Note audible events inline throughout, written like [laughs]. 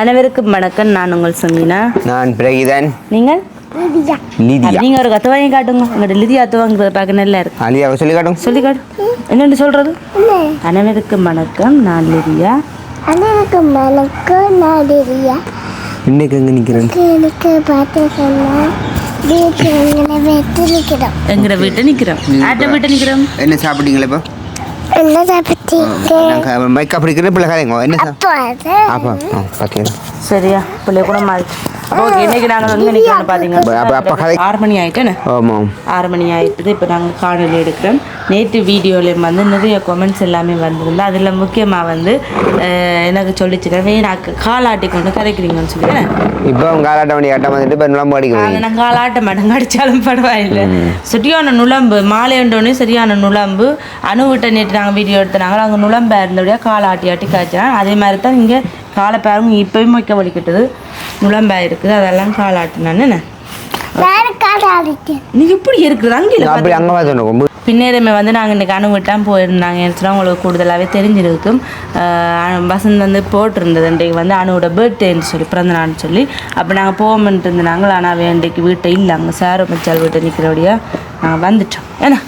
அனைவருக்கும் வணக்கம். நான் உங்கள் சமீனா. நான் பிரகிதன். நீங்கள்? லிதியா நீங்க ஒரு கத்து வாங்கி காட்டுங்க. உங்கள்ட்ட லிதி அத்து வாங்குறது பார்க்க நல்லா இருக்கு. அலியாவை சொல்லி காட்டும். சொல்லி காட்டு. என்னென்னு சொல்றது? அனைவருக்கும் வணக்கம். நான் லிதியா அனைவருக்கும் வணக்கம். நான் லிரியா இன்னைக்கு எங்க நிக்கிறேன்? எனக்கு பார்த்தீங்கன்னா வீட்டில் எங்களை வெட்டி நிற்கிறோம் எங்கட வீட்டை நிக்கிறோம். ஆட்ட வீட்டை நிக்கிறோம். என்ன சாப்பிட்டீங்களா இப்போ? என்ன சரியா பிள்ளை கூட மாறி ஓகே இன்னைக்கு நாங்கள் நிற்கிறோம் கதை- பார்த்தீங்கன்னா ஆறு மணி ஆயிட்டேன்னு ஆமாம் ஆறு மணி ஆயிட்டுது. இப்போ நாங்கள் காணொலி எடுக்கிறோம். நேற்று வீடியோவில் வந்து நிறைய கமெண்ட்ஸ் எல்லாமே வந்திருந்தா அதில் முக்கியமாக வந்து எனக்கு சொல்லிச்சுட்டேன் எனக்கு காலாட்டி கொண்டு கதைக்கிறீங்கன்னு சொல்லி இப்போ காலாட்ட வண்டி கட்ட வந்துட்டு இப்போ நுழம்பு போய் நான் காலாட்ட மாட்டேங்க அடித்தாலும் பரவாயில்லை. சரியான நுழம்பு மாலை உண்டோடனே சரியான நுழம்பு. அணுவிட்ட நேற்று நாங்கள் வீடியோ எடுத்தாங்க அங்கே நுழம்பா இருந்தபடியாக காலை ஆட்டி ஆட்டி காய்ச்சேன் அதே மாதிரி தான் இங்கே காலை பாருங்க இப்போயும் மொய்க்க வலிக்கிட்டது நுழம்பா இருக்குது. அதெல்லாம் காலாட்டினான்னு நீ இப்படி இருக்குது? அங்கே அப்படி அங்கே பார்த்து பின்னேரமே வந்து நாங்கள் இன்றைக்கி அணுவிட்டான் போயிருந்தாங்க. சொன்னால் உங்களுக்கு கூடுதலாகவே தெரிஞ்சிருக்கும். ஆஹ் வசந்த் வந்து போட்டிருந்தது. இன்றைக்கு வந்து அணுவோட பர்த்டேன்னு சொல்லி பிறந்தநாள்னு சொல்லி. அப்போ நாங்கள் போவோம்ன்ட்டு இருந்தாங்க ஆனால் இன்றைக்கு வீட்டை இல்லை. அங்கே சாரு மச்சால் வீட்டை நிற்கிறபடியா நாங்கள் வந்துட்டோம். ஏன்னா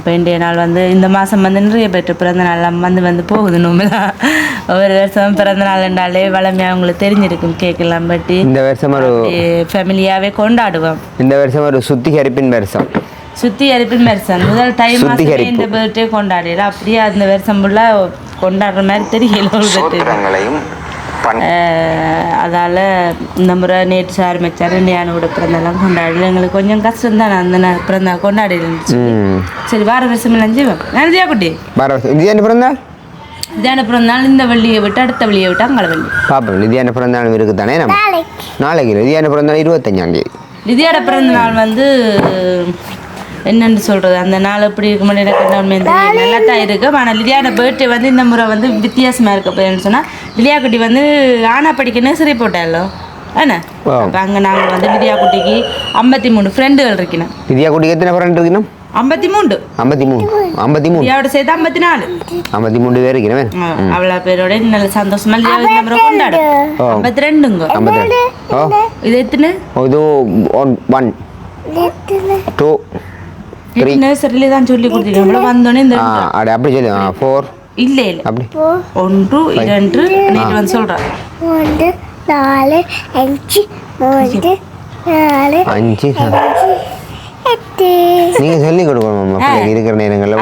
அப்போ இன்றைய நாள் வந்து இந்த மாதம் வந்து நிறைய பேர் பிறந்த நாள் வந்து வந்து போகுது நோம்பலாம் ஒவ்வொரு வருஷம் பிறந்த நாள் என்றாலே வளமையாக அவங்களுக்கு தெரிஞ்சிருக்கும் கேக்கெல்லாம் பட்டி இந்த வருஷம் ஒரு ஃபேமிலியாகவே கொண்டாடுவோம். இந்த வருஷம் ஒரு சுத்திகரிப்பின் வருஷம். சுத்தி அரிப்பின் வருஷம். முதல் டைம். இந்த பர்த்டே கொண்டாடிடலாம் அப்படியே அந்த வருஷம் ஃபுல்லாக கொண்டாடுற மாதிரி தெரியல அதால இந்த முறை நேற்று சார் மச்சார் ஞானோட பிறந்தெல்லாம் கொண்டாடல. எங்களுக்கு கொஞ்சம் கஷ்டம் தான் அந்த நா- பிறந்த கொண்டாடி இருந்துச்சு. ம். சரி வார வருஷம் செய்வோம் நன்றியா குட்டி? பார லிதியான பிறந்தாள் தியான பிறந்தாலும் இந்த வள்ளியை விட்டு அடுத்த வள்ளியை விட்டு அங்கே வள்ளி. பார்ப்போம் லிதியான பிறந்தாலும் இருக்குது தானே நம்ம? நாளைக்கு. லிதியான பிறந்தாலும் இருபத்தஞ்சாம் தேதி. லிதியோட பிறந்த நாள் வந்து என்னன்னு சொல்றது? அந்த நாள் எப்படி இருக்க? முடியும் எனக்கு என்ன நல்லா தான் இருக்கு. ஆனால் லிதியோட பர்த்டே வந்து இந்த முறை வந்து வித்தியாசமா இருக்க போயிருன்னு சொன்னா லிதியா குட்டி வந்து ஆனா படிக்க நர்சரி போட்டாலோ? என்ன? அங்கே நாங்கள் வந்து லிதியா குட்டிக்கு ஐம்பத்தி மூணு ஃப்ரெண்டுகள் இருக்கணும். லிதியா குட்டிக்கு எத்தனை ஃப்ரெண்ட் இருக்கணும்? ஐம்பத்தி மூணு ஐம்பத்தி மூணு ஐம்பத்தி மூணு லிதியாவோட சேர்த்து ஐம்பத்தி நாலு ஐம்பத்தி மூணு பேர் இருக்கிறவன் அவ்வளோ பேரோட நல்ல சந்தோஷமா லிதியா இந்த முறை கொண்டாடு. ஓ. ஐம்பத்தி ரெண்டுங்க ஐம்பத்தி ரெண்டு. இது எத்தனை? இது ஒன். டூ த்ரீ நர்சரியிலே தான் சொல்லி கொடுத்துருக்கோம் வந்தோடனே இந்த ஆ அப்படி அப்படி சொல்லி. ஆ ஃபோர் இல்லை இல்லை. அப்படி. ஒன்று இரண்டு நேற்று வந்து சொல்கிறேன் மூன்று நாலு அஞ்சு மூன்று நாலு அஞ்சு. அஞ்சு எட்டு. நீங்கள் சொல்லி கொடுக்கணும் இருக்கிற நேரங்களில்.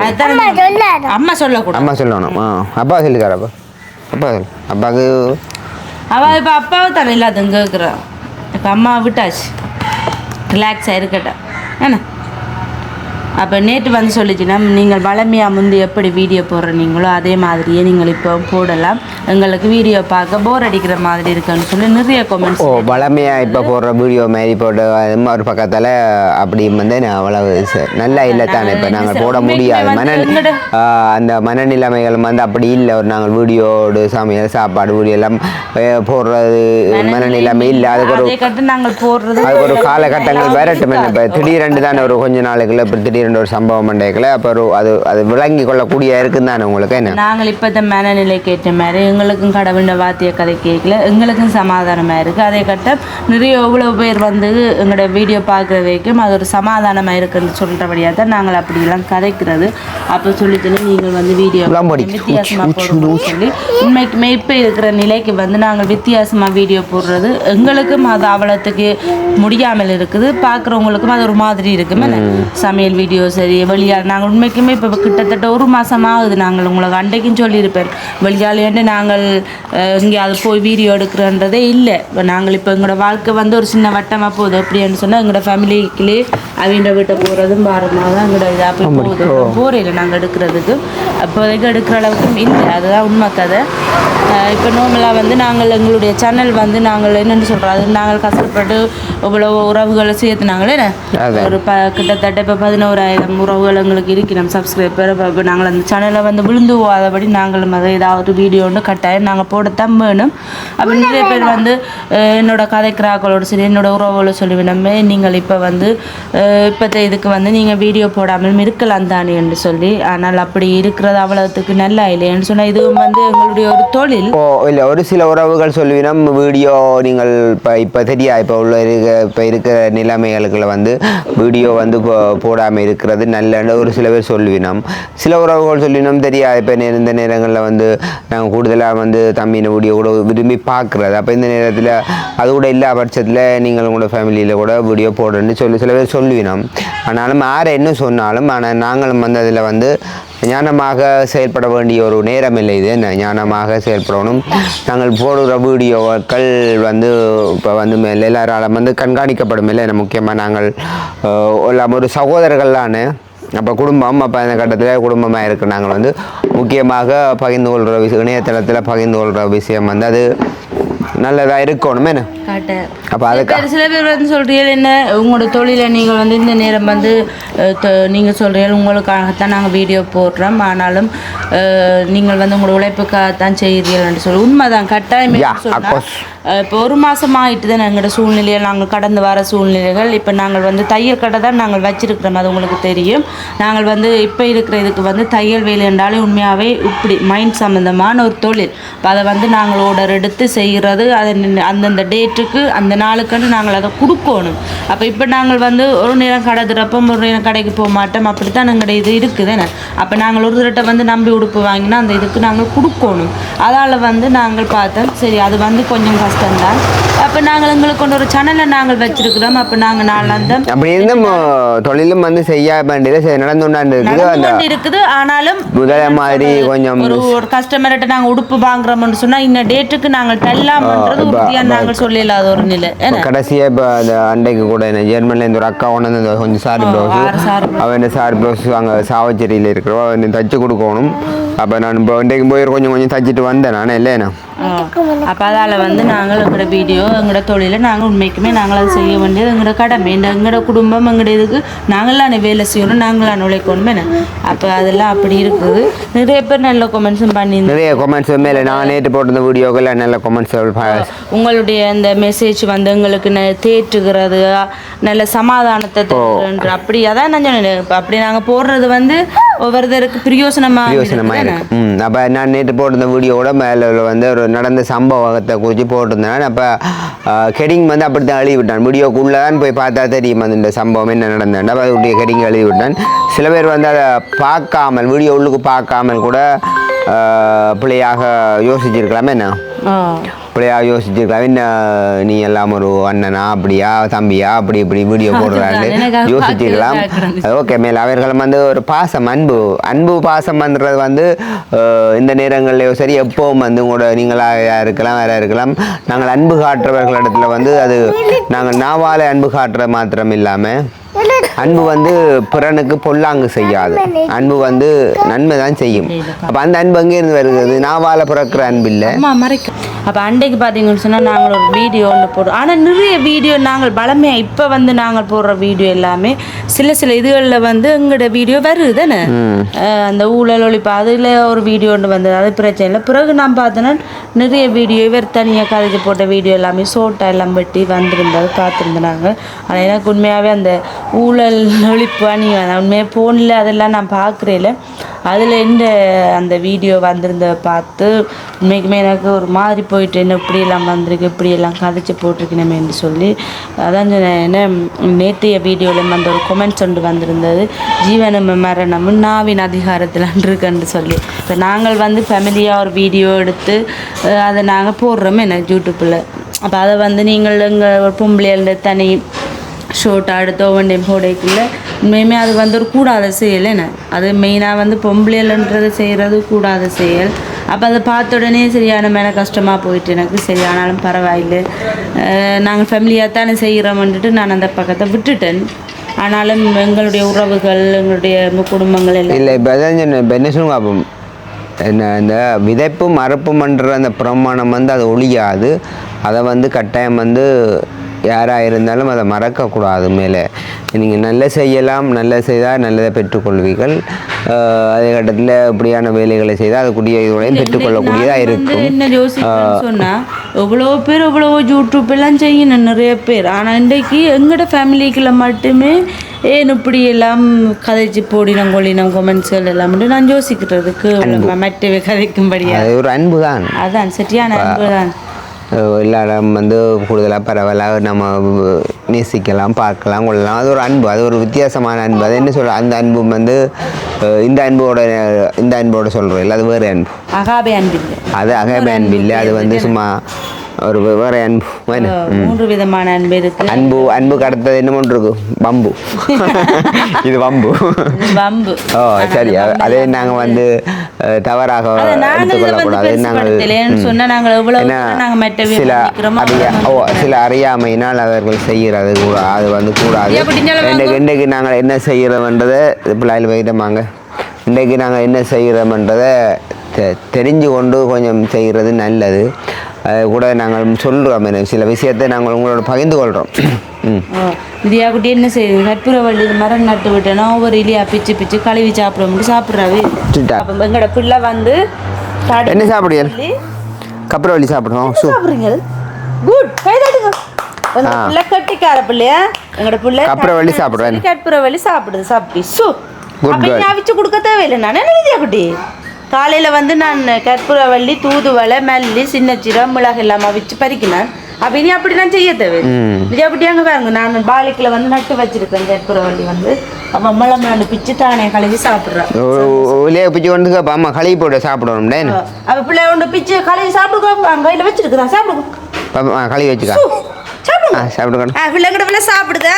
அம்மா சொல்லக்கூடாது அம்மா சொல்லணும். ஆ அப்பா சொல்லிக்கார அப்பா. அப்பா சொல்லு. அப்பாவுக்கு அவள் இப்போ அப்பாவை தானே இல்லாத கேட்குறான் இப்போ அம்மா விட்டாச்சு. ரிலாக்ஸாக இருக்கட்டும் என்ன? அப்போ நேற்று வந்து சொல்லிச்சுன்னா நீங்கள் வளமையாக முந்தி எப்படி வீடியோ போடுறீங்களோ அதே மாதிரியே நீங்கள் இப்போ போடலாம். எங்களுக்கு வீடியோ பார்க்க போர் அடிக்கிற மாதிரி இருக்குன்னு சொல்லி நிறைய கமெண்ட்ஸ் ஓ வளமையாக இப்போ போடுற வீடியோ மாதிரி போட்டு ஒரு பக்கத்தில் அப்படி வந்து அவ்வளவு நல்லா இல்லை தானே இப்போ நாங்கள் போட முடியாது. மன அந்த மனநிலைமைகள் வந்து அப்படி இல்லை. ஒரு நாங்கள் வீடியோடு சமையல் சாப்பாடு வீடியோ எல்லாம் போடுறது மனநிலைமை இல்லை. அதுக்கு ஒரு அதுக்கு ஒரு காலகட்டங்கள் வரட்டும். இப்போ திடீரென்று தானே ஒரு கொஞ்ச நாளுக்குள்ள இப்போ திடீரென்று ஒரு சம்பவம் பண்ணைக்குள்ள அப்போ ஒரு அது அது விளங்கி கொள்ளக்கூடிய இருக்குன்னு தானே உங்களுக்கு என்ன? நாங்கள் இப்போ இந்த மனநிலைக்கு ஏற்ற மாதிரி எங்களுக்கும் கடவுள வாத்திய கதை கேட்கல எங்களுக்கும் சமாதானமாக இருக்குது அதே கட்டம் நிறைய எவ்வளோ பேர் வந்து எங்களோட வீடியோ பார்க்குற வரைக்கும் அது ஒரு சமாதானமாக இருக்குன்னு சொல்கிறபடியாக தான் நாங்கள் அப்படியெல்லாம் கதைக்கிறது. அப்போ சொல்லிட்டு நீங்கள் வந்து வீடியோ. வித்தியாசமாக போடணும்னு சொல்லி உண்மைக்குமே இப்போ இருக்கிற நிலைக்கு வந்து நாங்கள் வித்தியாசமாக வீடியோ போடுறது எங்களுக்கும் அது அவ்வளோத்துக்கு முடியாமல் இருக்குது. பார்க்குறவங்களுக்கும் அது ஒரு மாதிரி இருக்கும்? சமையல் வீடியோ சரி வெளியால் நாங்கள் உண்மைக்குமே இப்போ கிட்டத்தட்ட ஒரு மாதம் ஆகுது நாங்கள் உங்களுக்கு அன்றைக்கும் சொல்லியிருப்பேன். வெளியாலேண்டு நாங்கள் அஹ், எங்கேயாவது போய் வீடியோ எடுக்கிறன்றதே இல்லை. இப்போ நாங்கள் இப்போ எங்களோட வாழ்க்கை வந்து ஒரு சின்ன வட்டமாக போகுது. எப்படின்னு சொன்னால் எங்களோட ஃபேமிலிக்குள்ளே அவங்க வீட்டை போகிறதும் பாரமாக தான் எங்களோட இதாக போய் போகுது. போரையில் நாங்கள் எடுக்கிறதுக்கு அப்போதைக்கு எடுக்கிற அளவுக்கு இல்லை. அதுதான் உண்மை கதை. இப்போ நார்மலாக வந்து நாங்கள் எங்களுடைய சேனல் வந்து நாங்கள் என்னென்னு சொல்கிறோம் அது நாங்கள் கஷ்டப்பட்டு இவ்வளோ உறவுகளை சேர்த்துனாங்களே. ஒரு ப கிட்டத்தட்ட இப்போ பதினோராயிரம் பல்லாயிரம் உறவுகள் எங்களுக்கு இருக்கிறோம் சப்ஸ்கிரைபர் இப்போ நாங்கள் அந்த சேனலை வந்து விழுந்து போகாதபடி நாங்களும் அதை ஏதாவது வீடியோ ஒன்று கட்டாயம் நாங்கள் போடத்தான் வேணும். அப்போ நிறைய பேர் வந்து என்னோட கதைக்கிறாக்களோட சரி என்னோட உறவுகளோட சொல்லிவிடமே நீங்கள் இப்போ வந்து இப்போத்த இதுக்கு வந்து நீங்கள் வீடியோ போடாமல் இருக்கலாம் தானே என்று சொல்லி ஆனால் அப்படி இருக்கிறது அவ்வளோத்துக்கு நல்லா இல்லைன்னு சொன்னால் இதுவும் வந்து எங்களுடைய ஒரு தொழில். இல்லை ஒரு சில உறவுகள் சொல்லுவினம் வீடியோ நீங்கள் இப்போ இப்போ தெரியா இப்போ உள்ள இருக்க இப்போ இருக்கிற நிலைமைகளுக்குள்ள வந்து வீடியோ வந்து போடாமல் இருக்கிறது நல்லன்னு ஒரு சில பேர் சொல்லுவினோம் சில உறவுகள் சொல்லினோம் தெரியாது. இப்போ இந்த நேரங்களில் வந்து நாங்கள் கூடுதலாக வந்து தம்பின வீடியோ கூட விரும்பி பார்க்குறது அப்போ இந்த நேரத்தில் அது கூட இல்லா பட்சத்தில் நீங்கள் உங்களோட ஃபேமிலியில் கூட வீடியோ போடுறேன்னு சொல்லி சில பேர் சொல்லுவினோம் ஆனாலும் யார் என்ன சொன்னாலும் ஆனால் நாங்களும் வந்து அதில் வந்து ஞானமாக செயல்பட வேண்டிய ஒரு நேரம் இல்லை இது. என்ன? ஞானமாக செயல்படணும். நாங்கள் போடுற வீடியோக்கள் வந்து இப்போ வந்து மேல் எல்லாராலும் வந்து கண்காணிக்கப்படும். இல்லை முக்கியமாக நாங்கள் எல்லாம் ஒரு சகோதரர்களான அப்போ குடும்பம் அப்போ அந்த கட்டத்தில் குடும்பமாக இருக்க. நாங்கள் வந்து முக்கியமாக பகிர்ந்து கொள்கிற விஷயம் இணையதளத்தில் பகிர்ந்து கொள்கிற விஷயம் வந்து அது நல்லதாக இருக்கணும். என்ன அப்போ அதுக்கு சில பேர் வந்து சொல்றீங்க என்ன உங்களோட தொழிலை நீங்கள் வந்து இந்த நேரம் வந்து அஹ், தொ- நீங்க சொல்றீங்க உங்களுக்காகத்தான் நாங்கள் வீடியோ போடுறோம். ஆனாலும் நீங்கள் வந்து உங்களோட உழைப்புக்காகத்தான் செய்கிறீர்கள் சொல்லி உண்மைதான் கட்டாயம். இப்போ ஒரு மாதம் ஆகிட்டு தான் எங்களோட சூழ்நிலையை நாங்கள் கடந்து வர சூழ்நிலைகள். இப்போ நாங்கள் வந்து தையல் கடை தான் நாங்கள் வச்சிருக்கிறோம் அது உங்களுக்கு தெரியும். நாங்கள் வந்து இப்போ இருக்கிற இதுக்கு வந்து தையல் வேலை என்றாலே உண்மையாகவே இப்படி மைண்ட் சம்மந்தமான ஒரு தொழில். அதை வந்து நாங்கள் ஆர்டர் எடுத்து செய்கிறது அதை அந்தந்த டேட்டுக்கு அந்த நாளுக்குன்னு நாங்கள் அதை கொடுக்கணும். அப்போ இப்போ நாங்கள் வந்து ஒரு நேரம் கடை திறப்போம் ஒரு நேரம் கடைக்கு போக மாட்டோம். அப்படி தான் எங்களுடைய இது இருக்குது என்ன? அப்போ நாங்கள் ஒரு தடவை வந்து நம்பி உடுப்பு வாங்கினா அந்த இதுக்கு நாங்கள் கொடுக்கணும். அதால் வந்து நாங்கள் பார்த்தோம் சரி அது வந்து கொஞ்சம் கஷ்டம்தான். அப்போ நாங்கள் எங்களுக்கு கொண்டு ஒரு சேனலை நாங்கள் வச்சிருக்கிறோம். அப்போ நாங்கள் நாளாந்தம் அப்படி இருந்தும் தொழிலும் வந்து செய்ய வேண்டியது நடந்து கொண்டாண்டு இருக்குது ஆனாலும் முதல மாதிரி கொஞ்சம் ஒரு கஸ்டமர்கிட்ட நாங்கள் உடுப்பு வாங்குறோம்னு சொன்னா இந்த டேட்டுக்கு நாங்கள் தள்ளாமன்றது கடைசியாக இப்போ அந்த அண்டைக்கு கூட என்ன ஜெர்மன்லேருந்து ஒரு அக்கா கொண்டு வந்து கொஞ்சம் சாரி ப்ளவுஸ் அவன் சாரி ப்ளவுஸ் அங்கே சாவச்சேரியில் இருக்கிறவா அவன் தச்சு கொடுக்கணும். அப்போ நான் இப்போ இன்றைக்கு போய் கொஞ்சம் கொஞ்சம் தச்சுட்டு வந்தேன் நான் இல்லைண்ணா அப்போ அதால் வந்து நாங்கள் எங்களோட வீடியோ எங்களோட தொழிலை நாங்கள் உண்மைக்குமே நாங்கள் அதை செய்ய வேண்டியது எங்களோட கடமை எங்களோட குடும்பம் எங்களோட இதுக்கு நாங்களான வேலை செய்யணும் நாங்களான உழைக்கணும் என்ன? அப்போ அதெல்லாம் அப்படி இருக்குது. நிறைய பேர் நல்ல கமெண்ட்ஸும் பண்ணி நிறைய கொமெண்ட்ஸ் மேலே நான் நேற்று போட்டிருந்த வீடியோக்கள் நல்ல கொமெண்ட்ஸ் உங்களுடைய அந்த மெசேஜ் வந்து எங்களுக்கு தேற்றுகிறது நல்ல சமாதானத்தை அப்படி அதான் நான் சொன்னேன் அப்படி நாங்கள் போடுறது வந்து ஒவ்வொருத்தருக்கு பிரயோசனமாக பிரயோசனமாக இருக்கு. அப்போ நான் நேற்று போட்டிருந்த வீடியோவோட மேலே வந்து ஒரு நடந்த சம்பவத்தை குறித்து போட்டிருந்தேன். அப்போ கெடிங் வந்து அப்படி தான் எழுதி விட்டான் வீடியோக்குள்ளே தான் போய் பார்த்தா தெரியும் அந்த இந்த சம்பவம் என்ன நடந்தேன் அப்போ அதனுடைய ஹெடிங் எழுதி விட்டான் சில பேர் வந்து அதை பார்க்காமல் வீடியோ உள்ளுக்கு பார்க்காமல் கூட பிள்ளையாக யோசிச்சிருக்கலாமே என்ன? பிள்ளையாக யோசிச்சிருக்கலாம் என்ன நீ எல்லாம் ஒரு அண்ணனா அப்படியா தம்பியா அப்படி இப்படி வீடியோ போடுறாரு எனக்காக யோசிச்சிருக்கலாம் ஓகே மேல் அவர்களும் வந்து ஒரு பாசம் அன்பு. அன்பு பாசம் பண்ணுறது வந்து இந்த நேரங்கள்லையோ சரி எப்பவும் வந்து உங்களோட நீங்களாக இருக்கலாம் வேற இருக்கலாம். நாங்கள் அன்பு காட்டுறவர்களிடத்துல வந்து அது நாங்கள் நாவால அன்பு காட்டுற மாத்திரம் இல்லாமல் அன்பு வந்து பிறனுக்கு பொல்லாங்கு செய்யாது. அன்பு வந்து நன்மை தான் செய்யும். அப்போ அந்த அன்பு எங்கேருந்து வருகிறது? நாவால பிறக்கிற அன்பு இல்லை மறைக்கும் அப்போ அன்றைக்கு பார்த்தீங்கன்னு சொன்னால் நாங்கள் ஒரு வீடியோ ஒன்று போடுறோம். ஆனால் நிறைய வீடியோ நாங்கள் பலமையாக இப்போ வந்து நாங்கள் போடுற வீடியோ எல்லாமே சில சில இதுகளில் வந்து எங்களோட வீடியோ வருது தானே? அந்த ஊழல் ஒழிப்பு அதில் ஒரு வீடியோ ஒன்று வந்தது. அது பிரச்சனை இல்லை. பிறகு நான் பார்த்தேன்னா நிறைய வீடியோ இவர் தனியாக கதைக்கு போட்ட வீடியோ எல்லாமே சோட்டா எல்லாம் வெட்டி வந்திருந்தது பார்த்துருந்தாங்க ஆனால் எனக்கு உண்மையாகவே அந்த ஊழல் ஒழிப்பு அணி உண்மையாக ஃபோனில் அதெல்லாம் நான் பார்க்குறேன் அதில் இந்த அந்த வீடியோ வந்திருந்த பார்த்து உண்மைக்குமே எனக்கு ஒரு மாதிரி போயிட்டு என்ன இப்படியெல்லாம் வந்திருக்கு இப்படியெல்லாம் கதைச்சு போட்டிருக்கணுமேன்னு சொல்லி அதான் என்ன நேற்றைய வீடியோவில் அந்த ஒரு கொமெண்ட்ஸ் ஒன்று வந்திருந்தது ஜீவனம் மரணம் நாவின் அதிகாரத்தில் இருக்குன்னு சொல்லி. இப்போ நாங்கள் வந்து ஃபேமிலியாக ஒரு வீடியோ எடுத்து அதை நாங்கள் போடுறோமே என்ன யூடியூப்பில் அப்போ அதை வந்து நீங்கள் எங்கள் பொம்பளையில தனி ஷோட்டா அடுத்து ஒவ்வொன்றையும் போடைக்குள்ள உண்மையுமே அது வந்து ஒரு கூடாத செயல் என்ன? அது மெயினாக வந்து பொம்பளைலன்றது செய்கிறது கூடாத செயல். அப்போ அதை பார்த்த உடனே சரியான மேலே கஷ்டமாக போயிட்டு எனக்கு சரி ஆனாலும் பரவாயில்லை நாங்கள் ஃபேமிலியாக தானே செய்கிறோம்ன்ட்டு நான் அந்த பக்கத்தை விட்டுட்டேன். ஆனாலும் எங்களுடைய உறவுகள் எங்களுடைய குடும்பங்கள் எல்லாம் இல்லை இப்போ அதான் என்ன சொல்லுங்க என்ன இந்த விதைப்பும் மறுப்புமன்ற அந்த பிரமாணம் வந்து அது ஒழியாது. அதை வந்து கட்டாயம் வந்து யாராக இருந்தாலும் அதை மறக்கக்கூடாது மேலே. நீங்கள் நல்ல செய்யலாம் நல்ல செய்தால் நல்லதை பெற்றுக்கொள்வீர்கள். அதே கட்டத்தில் இப்படியான வேலைகளை செய்தால் அதுக்குரிய இதுகளையும் பெற்றுக்கொள்ளக்கூடியதாக இருக்கும். என்ன யோசிக்கிறேன்னு சொன்னா எவ்வளோ பேர் எவ்வளோ யூடியூப் எல்லாம் செய்யணும் நிறைய பேர். ஆனா இன்றைக்கு எங்கட ஃபேமிலிக்குள்ள மட்டுமே ஏன் இப்படி எல்லாம் கதைச்சு போடினம் கொள்ளினம் கொமெண்ட்ஸ்கள் எல்லாம் நான் யோசிக்கிறதுக்கு மற்றவை கதைக்கும்படியா? அது ஒரு அன்பு தான் அதான் சரியான அன்பு தான் எல்லாரும் வந்து கூடுதலாக பரவலாக நம்ம நேசிக்கலாம் பார்க்கலாம் கொள்ளலாம். அது ஒரு அன்பு. அது ஒரு வித்தியாசமான அன்பு. அது என்ன சொல்ற அந்த அன்பு வந்து இந்த அன்போட இந்த அன்போட சொல்கிறோம் இல்லை அது வேறு அன்பு. அகாபே அன்பில்லை. அது அகப அன்பு இல்லை அது வந்து சும்மா ஒரு வேற அன்பு. மூன்று விதமான அன்பு இருக்கு. அன்பு அன்புக்கு அடுத்தது என்ன ஒன்று பம்பு [laughs] இது பம்பு வம்பு. ஓ சரி. அதே நாங்கள் வந்து தவறாக எடுத்துக்கொள்ளக்கூடாது நாங்கள் சில அறியா ஓ சில அறியாமையினால் அவர்கள் செய்கிறது கூட அது வந்து கூடாது? இன்றைக்கு இன்றைக்கு நாங்கள் என்ன செய்கிறோம்ன்றதை பிள்ளைகள் வைட்டமாங்க இன்றைக்கு நாங்கள் என்ன செய்கிறோம்ன்றதை தெரிஞ்சு கொண்டு கொஞ்சம் செய்கிறது நல்லது. அது கூட நாங்கள் சொல்கிறோம் சில விஷயத்தை நாங்கள் உங்களோட பகிர்ந்து கொள்கிறோம் இதையா குட்டி என்ன செய்யுது கற்பூரவள்ளி மரம் நட்டு விட்டேன்னா ஒவ்வொரு இலியா பிச்சு பிச்சு கழுவி சாப்பிடுவோம்னு சாப்பிட்றாவே. சுட்டா. அப்போ எங்களோட பிள்ளை வந்து என்ன சாப்பிடுவீங்க கப்பரவள்ளி சாப்பிடுவோம் சாப்பிடுறீங்க? குட் கை தட்டுங்க. எங்க ஆ. பிள்ளை கட்டிக்கார பிள்ளையா? எங்களோட பிள்ளை கற்பூரவள்ளி சாப்பிடுவேன். கற்பூரவள்ளி சாப்பிடுது. சாப்பிட்டு. சு. Good அப்ப girl. நீ அவிச்சு கொடுக்க தேவையில்லை. நான் என்ன விதியா குட்டி? காலையில் வந்து நான் கற்பூரவள்ளி தூதுவளை மல்லி சின்ன சீரகம் மிளகு எல்லாம் அவிச்சு பறிக்கினேன் அப்ப இனி அப்படி நான் செய்ய தேவை ம். விஜயா குட்டி அங்கே பாருங்க நான் பாலிக்கில் வந்து நட்டு வச்சிருக்கேன் கற்பூரவள்ளி வந்து. அவன் மிளகு நாடு பிச்சு தானே கழுவி சாப்பிட்றான் ஒலியே பிச்சு கொண்டு அம்மா களி போட்டு சாப்பிடணும்டே அவ பிள்ளை ஒன்று பிச்சு கழுவி சாப்பிடுக்கோ அங்கே கையில் வச்சிருக்குறான் சாப்பிடுக்கோ. களி வச்சுக்கா. சாப்பிடுங்க. ஆ பிள்ளைங்கிட்ட பிள்ளை சாப்பிடுதா?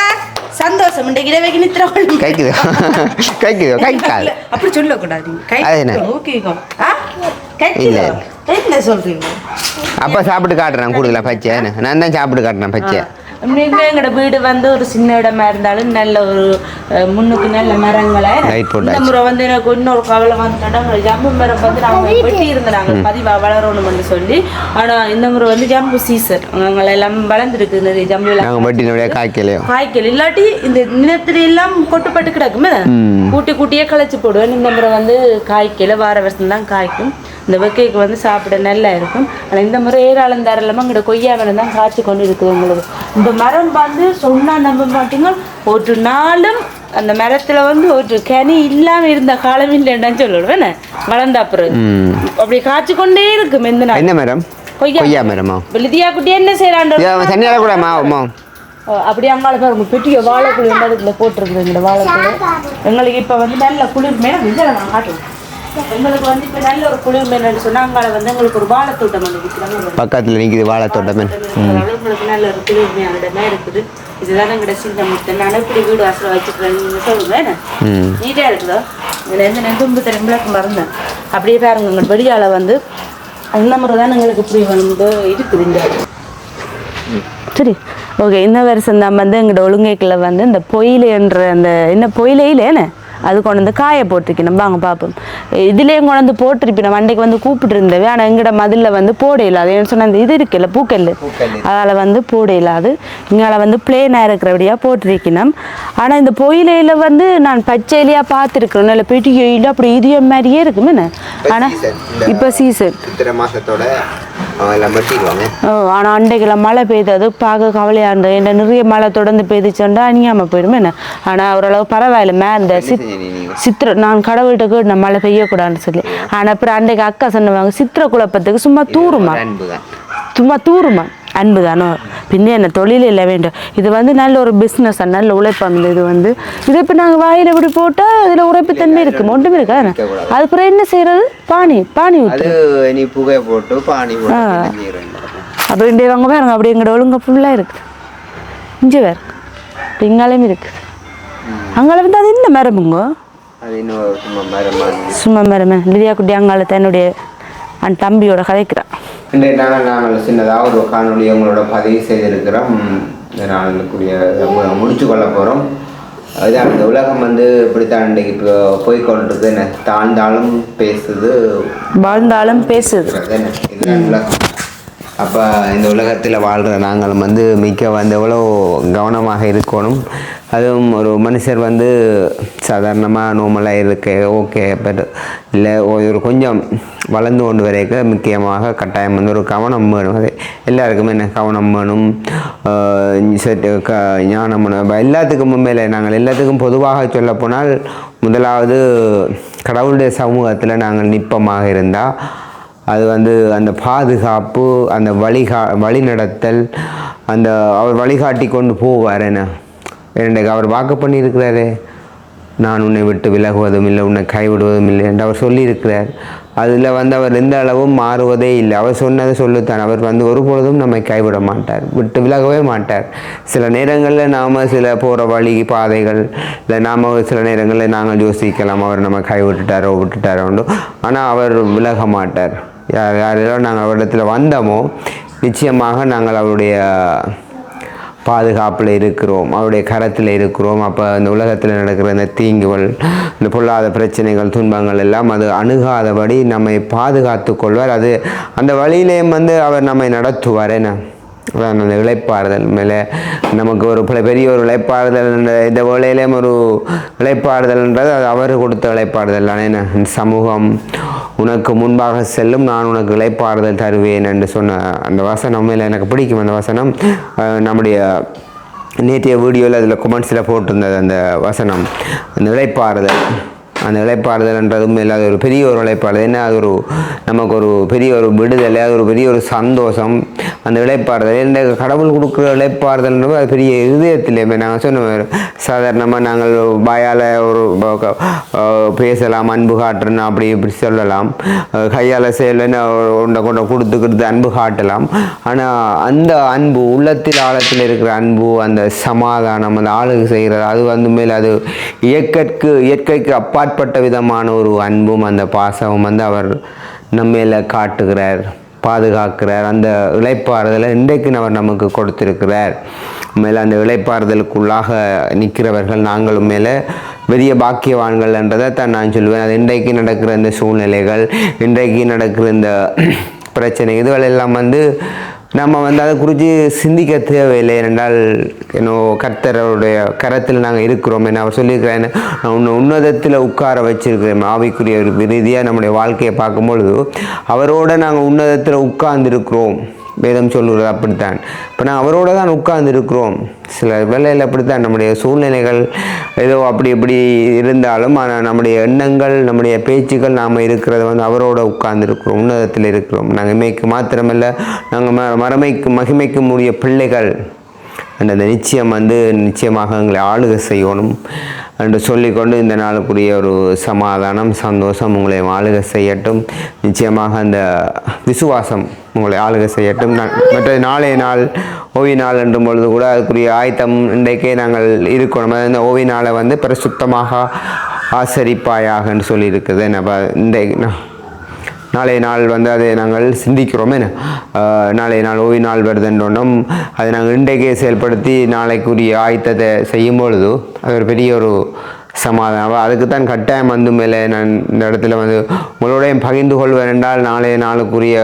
சந்தோஷம் இன்றைக்கு இரவைக்கு நித்திர கைக்குதோ? கைக்குதோ? கைக்காது அப்படி சொல்லக்கூடாது. கை. அது என்ன? என்ன சொல்றீங்க? அப்பா சாப்பிட்டு காட்டுறேன் கூடுதலா பச்சை? நான் தான் சாப்பிட்டு காட்டுறேன் பச்சை. உண்மைக்குமே எங்களோட வீடு வந்து ஒரு சின்ன இடமா இருந்தாலும் நல்ல ஒரு முன்னுக்கு நல்ல மரங்களை. இந்த முறை வந்து எனக்கு இன்னொரு கவலை வந்துட்டா ஜம்பு மரம் வந்து நாங்கள் வெட்டி இருந்தாங்க பதிவா வளரணும்னு சொல்லி. ஆனா இந்த முறை வந்து ஜம்பு சீசர் அங்கே எல்லாம் வளர்ந்துருக்கு நிறைய ஜம்பு எல்லாம். நாங்கள் காய்க்கலையோ? காய்க்கல். இல்லாட்டி இந்த நிலத்துல எல்லாம் கொட்டுப்பட்டு கிடக்குமே. கூட்டி கூட்டியே களைச்சு போடுவேன். இந்த முறை வந்து காய்க்கல. வார வருஷம் தான் காய்க்கும். இந்த வெக்கைக்கு வந்து சாப்பிட நல்லா இருக்கும். ஆனால் இந்த முறை ஏராளம் தாராளமாக இங்கிட்ட கொய்யா மரம் தான் காய்ச்சி கொண்டு இருக்குது உங்களுக்கு. இந்த மரம் வந்து சொன்னா நம்ப மாட்டீங்க. ஒரு நாளும் அந்த மரத்துல வந்து ஒரு கனி இல்லாம இருந்த காலம் இல்லைன்னு சொல்லிடுவேன் வளர்ந்த அப்புறம் அப்படி காய்ச்சி கொண்டே இருக்கும் எந்த நாள். என்ன மரம்? கொய்யா. கொய்யா மரமா? விழுதியா குட்டி என்ன செய்யறான் தண்ணியால கூட மாமா அப்படி அங்கால பாருங்க பெட்டிய வாழைக்குழி வந்து அதுக்குள்ள போட்டிருக்குது எங்களோட வாழைக்குழி. எங்களுக்கு இப்போ வந்து நல்ல குளிர் மேலே நான் காட்டுவோம் எங்களுக்கு வந்து இப்போ நல்ல ஒரு குளிர் மேலன்னு வந்து எங்களுக்கு ஒரு வாழைத்தோட்டம் வந்து விற்கிறாங்க பக்கத்தில் நிற்கிது வாழைத்தோட்டமே உங்களுக்கு நல்ல ஒரு குளிர் மேலிடமே இருக்குது. இதுதான் எங்களோட சின்ன முட்டை நான் எப்படி வீடு வாசல வச்சுக்கிறேன்னு சொல்லுங்க என்ன? ம். நீட்டா இருக்குதோ? இதுல இருந்து நான் விளக்கு மறந்தேன். அப்படியே பாருங்க எங்கள் வெளியால வந்து அந்த முறை தான் எங்களுக்கு இப்படி வந்து இருக்குது இந்த சரி. ஓகே இந்த வருஷம் தான் வந்து எங்களோட ஒழுங்கைக்குள்ள வந்து இந்த பொயிலைன்ற அந்த என்ன பொயிலையில் என்ன? அது கொண்டு வந்து காய போட்டிருக்கணும். வாங்க பார்ப்போம் இதுலேயும் கொண்டு வந்து போட்டிருப்பினோம். அன்றைக்கு வந்து கூப்பிட்டு இருந்தவே ஆனால் எங்கட மதிலில் வந்து போட இல்லாது. ஏன்னு அந்த இது இருக்குல்ல பூக்கல் அதால் வந்து போட இல்லாது. இங்கால வந்து பிளேனாக இருக்கிறபடியாக போட்டிருக்கணும். ஆனால் இந்த பொயிலையில் வந்து நான் பச்சையிலையாக பார்த்துருக்குறேன் நல்ல பெட்டியில் அப்படி இது மாதிரியே இருக்குமே என்ன ஆனால் இப்போ சீசன் ஆனால் அன்றைக்கெல்லாம் மழை பெய்தது. பார்க்க கவலையாக இருந்தது. என்ன நிறைய மழை தொடர்ந்து பெய்துச்சுண்டா அணியாமல் போயிடுமே என்ன? ஆனால் ஓரளவு பரவாயில்ல. மே அந்த சித் சித்திர நான் கடவுள்கிட்ட கேட்டு மழை பெய்யக்கூடாதுன்னு சொல்லி. ஆனால் அப்புறம் அன்றைக்கு அக்கா சொன்னவாங்க சித்திர குழப்பத்துக்கு சும்மா தூருமா? சும்மா தூருமா? அன்பு தானோ பின்ன என்ன தொழில் இல்லை வேண்டும். இது வந்து நல்ல ஒரு பிஸ்னஸ் நல்ல உழைப்பாம் இந்த இது வந்து. இது இப்போ நாங்கள் வாயில் இப்படி போட்டால் இதில் உரைப்புத்தன்மை இருக்கு ஒன்றுமே இருக்கா அது அப்புறம் என்ன செய்யறது பானி பானி ஊற்று புகை போட்டு பானி. அப்போ இங்கே வாங்க பாருங்க அப்படி எங்களோட ஒழுங்கா ஃபுல்லாக இருக்குது இங்கே வேறு இப்போ இங்காலையும் இருக்குது அங்கால வந்து அது என்ன மரமுங்க சும்மா மரமா லிதியா குட்டி அங்கால தன்னுடைய அன் தம்பியோட கதைக்கிறான். இன்றைய நாள் நாங்கள் சின்னதாக ஒரு காணொளி உங்களோட பதிவு செய்திருக்கிறோம். நாளுக்குரிய முடிச்சு கொள்ள போகிறோம் அதுதான் இந்த உலகம் வந்து இப்படித்தான் இன்றைக்கு இப்போ போய்கொண்டிருக்கு என்ன தாழ்ந்தாலும் பேசுது. வாழ்ந்தாலும் பேசுது. இதுதான் உலகம். அப்போ இந்த உலகத்தில் வாழ்கிற நாங்களும் வந்து மிக்க வந்து எவ்வளோ கவனமாக இருக்கணும். அதுவும் ஒரு மனுஷர் வந்து சாதாரணமாக நோமலாக இருக்க ஓகே பட் இல்லை ஒரு கொஞ்சம் வளர்ந்து கொண்டு வரைக்க முக்கியமாக கட்டாயம் வந்து ஒரு கவனம் வேணும். அது எல்லாருக்குமே என்ன கவனம் வேணும்? க ஞானம் வேணும். எல்லாத்துக்கும் மேலே நாங்கள் எல்லாத்துக்கும் பொதுவாக சொல்லப் போனால் முதலாவது கடவுளுடைய சமூகத்தில் நாங்கள் நிற்பமாக இருந்தால் அது வந்து அந்த பாதுகாப்பு அந்த வழிகா வழிநடத்தல் அந்த அவர் வழிகாட்டி கொண்டு போவார் என்ன? எனக்கு அவர் வாக்கு பண்ணியிருக்கிறாரே. நான் உன்னை விட்டு விலகுவதும் இல்லை உன்னை கைவிடுவதும் இல்லை என்று அவர் சொல்லியிருக்கிறார். அதில் வந்து அவர் எந்த அளவும் மாறுவதே இல்லை. அவர் சொன்னதை சொல்லுத்தான். அவர் வந்து ஒருபொழுதும் நம்மை கைவிட மாட்டார் விட்டு விலகவே மாட்டார். சில நேரங்களில் நாம் சில போகிற வழி பாதைகள் இல்லை நாம் சில நேரங்களில் நாங்கள் யோசிக்கலாம் அவர் நம்ம கைவிட்டுட்டாரோ விட்டுட்டாரோண்டு ஆனால் அவர் விலக மாட்டார். யாரெல்லாம் நாங்கள் அவரிடத்தில் வந்தோமோ நிச்சயமாக நாங்கள் அவருடைய பாதுகாப்பில் இருக்கிறோம் அவருடைய கரத்தில் இருக்கிறோம். அப்போ இந்த உலகத்தில் நடக்கிற இந்த தீங்குகள் இந்த பொல்லாத பிரச்சனைகள் துன்பங்கள் எல்லாம் அது அணுகாதபடி நம்மை பாதுகாத்து கொள்வார். அது அந்த வழியிலேயும் வந்து அவர் நம்மை நடத்துவார். என்ன? அதான் அந்த இளைப்பாறுதல் மேலே நமக்கு ஒரு பல பெரிய ஒரு விளைப்பாறுதல் இந்த வேலையிலேயும் ஒரு இளைப்பாறுதல்ன்றது அது அவர் கொடுத்த இளைப்பாறுதல் தானே? என்ன? சமூகம் உனக்கு முன்பாக செல்லும் நான் உனக்கு இளைப்பாறுதல் தருவேன் என்று சொன்ன அந்த வசனம் மேலே எனக்கு பிடிக்கும் அந்த வசனம். நம்முடைய நேற்றைய வீடியோவில் அதில் கொமெண்ட்ஸில் போட்டிருந்தது அந்த வசனம். அந்த இளைப்பாறுதல். அந்த இளைப்பாறுதல்ன்றதும் இல்லை அது ஒரு பெரிய ஒரு இளைப்பாறுதல் என்ன? அது ஒரு நமக்கு ஒரு பெரிய ஒரு விடுதலை அது ஒரு பெரிய ஒரு சந்தோஷம். அந்த இளைப்பாறுதல் இந்த கடவுள் கொடுக்குற இளைப்பாறுதல்ன்றது அது பெரிய இதயத்திலே நாங்கள் சொன்ன சாதாரணமாக நாங்கள் வாயால் ஒரு பேசலாம் அன்பு காட்டுறேன்னு அப்படி இப்படி சொல்லலாம். கையால் செயலன்னு ஒன்றை கொண்ட கொடுத்து கொடுத்து அன்பு காட்டலாம். ஆனால் அந்த அன்பு உள்ளத்தில் ஆழத்தில் இருக்கிற அன்பு அந்த சமாதானம் அந்த ஆளுக்கு செய்கிறது அது வந்து மேல் அது இயற்கைக்கு இயற்கைக்கு அப்பாற்பட்ட விதமான ஒரு அன்பும் அந்த பாசமும் வந்து அவர் நம்மேல காட்டுகிறார் பாதுகாக்கிறார். அந்த இழைப்பாறுதலை இன்றைக்கு அவர் நமக்கு கொடுத்திருக்கிறார். மேலே அந்த இழைப்பாறுதலுக்குள்ளாக நிற்கிறவர்கள் நாங்களும் மேலே பெரிய பாக்கியவான்கள் என்றதை தான் நான் சொல்லுவேன் அது இன்றைக்கு நடக்கிற இந்த சூழ்நிலைகள் இன்றைக்கு நடக்கிற இந்த பிரச்சனை இதுகள் எல்லாம் வந்து நம்ம வந்து அதை குறித்து சிந்திக்க தேவையில்லை என்றால் என்னோ கர்த்தருடைய கரத்தில் நாங்கள் இருக்கிறோம் என்ன அவர் சொல்லியிருக்கிறேன் நான் உன்னை உன்னதத்தில் உட்கார வச்சிருக்கிறேன் ஆவிக்குரிய ஒரு ரீதியாக நம்முடைய வாழ்க்கையை பார்க்கும்பொழுது அவரோட நாங்கள் உன்னதத்தில் உட்கார்ந்திருக்கிறோம். வேதம் சொல்லுறது அப்படித்தான். இப்போ நான் அவரோட தான் உட்கார்ந்து இருக்கிறோம் சில வேலையில் அப்படித்தான் நம்முடைய சூழ்நிலைகள் ஏதோ அப்படி இப்படி இருந்தாலும் ஆனால் நம்முடைய எண்ணங்கள் நம்முடைய பேச்சுக்கள் நாம் இருக்கிறது வந்து அவரோட உட்கார்ந்து இருக்கிறோம் உன்னதத்தில் இருக்கிறோம். நாங்கள் இமைக்கு மாத்திரமல்ல நாங்கள் ம மறமைக்கு மகிமைக்கும் உரிய பிள்ளைகள். அந்த நிச்சயம் வந்து நிச்சயமாக எங்களை ஆளுக செய்யணும். என்று சொல்லிக்கொண்டு இந்த நாளுக்குரிய ஒரு சமாதானம் சந்தோஷம் உங்களை ஆளுக செய்யட்டும். நிச்சயமாக அந்த விசுவாசம் உங்களை ஆளுக செய்யட்டும். நான் மற்ற நாளைய நாள் ஓவிய நாள் என்றும் பொழுது கூட அதுக்குரிய ஆயத்தம் இன்றைக்கே நாங்கள் இருக்கணும். அந்த இந்த நாளை வந்து பிரசுத்தமாக ஆசரிப்பாயாக என்று சொல்லியிருக்குது. நம்ம இந்த நாளைய நாள் வந்து அதை நாங்கள் சிந்திக்கிறோமே நாளைய நாள் ஓய்வு நாள் வருதுன்றோம். அதை நாங்கள் இன்றைக்கே செயல்படுத்தி நாளைக்குரிய ஆயத்தத்தை செய்யும் பொழுது அது ஒரு பெரிய ஒரு சமாதானம். அப்ப அதுக்கு தான் கட்டாயம் வந்து மேலே நான் இந்த இடத்துல வந்து உங்களோடையும் பகிர்ந்து கொள்வேன் என்றால் நாளைய நாளுக்குரிய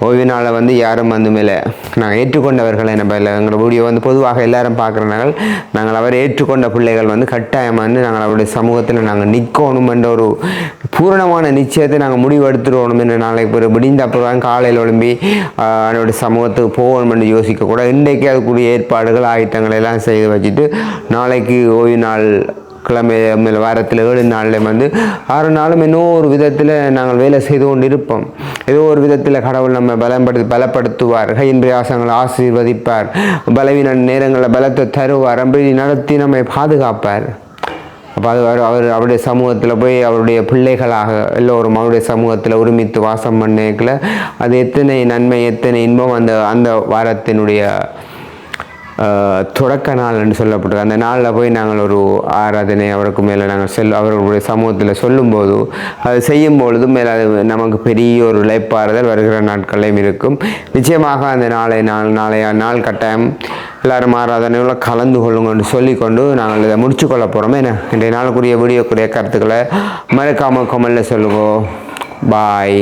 ஓய்வு நாளை வந்து யாரும் வந்து மேலே நாங்கள் ஏற்றுக்கொண்டவர்கள் என்ன இல்லை எங்களோட வீடியோ வந்து பொதுவாக எல்லாரும் பார்க்குறனால நாங்கள் அவரை ஏற்றுக்கொண்ட பிள்ளைகள் வந்து கட்டாயம் வந்து நாங்கள் அவருடைய சமூகத்தில் நாங்கள் நிற்கணும் என்ற ஒரு பூரணமான நிச்சயத்தை நாங்கள் முடிவெடுத்துருவோம் என்று நாளைக்கு ஒரு விடிந்த அப்புறம் காலையில் எழும்பி அவருடைய சமூகத்துக்கு போகணும் என்று யோசிக்க இன்றைக்கு அதுக்குரிய ஏற்பாடுகள் ஆயத்தங்கள் எல்லாம் செய்து வச்சுட்டு நாளைக்கு ஓய்வு நாள் கிழமை வாரத்தில் ஏழு நாளில் வந்து ஆறு நாளும் இன்னும் ஒரு விதத்தில் நாங்கள் வேலை செய்து கொண்டு இருப்போம் ஏதோ ஒரு விதத்தில் கடவுள் நம்ம பலப்படுத்தி பலப்படுத்துவார். கையின் பிரயாசங்களை ஆசீர்வதிப்பார். பலவீன நேரங்களில் பலத்தை தருவார். அப்படி நடத்தி நம்மை பாதுகாப்பார். அப்போ அது அவர் அவர் அவருடைய சமூகத்தில் போய் அவருடைய பிள்ளைகளாக எல்லோரும் அவருடைய சமூகத்தில் ஒருமித்து வாசம் பண்ணிக்கல அது எத்தனை நன்மை எத்தனை இன்பம் அந்த அந்த வாரத்தினுடைய தொடக்க நாள் என்று சொல்லப்பட்டது. அந்த நாளில் போய் நாங்கள் ஒரு ஆராதனை அவருக்கு மேலே நாங்கள் செல் அவர்களுடைய சமூகத்தில் சொல்லும்போது அது செய்யும் பொழுதும் மேலே அது நமக்கு பெரிய ஒரு இழைப்பாறுதல் வருகிற நாட்களையும் இருக்கும். நிச்சயமாக அந்த நாளை நாள் நாளைய நாள் கட்டாயம் எல்லாரும் ஆராதனையில் கலந்து கொள்ளுங்கன்னு சொல்லிக்கொண்டு நாங்கள் இதை முடிச்சு கொள்ள போகிறோமே என்ன? இன்றைய நாளுக்குரிய வீடியோக்குரிய கருத்துக்களை மறக்காமல் கமெண்டில் சொல்லுங்க. பாய்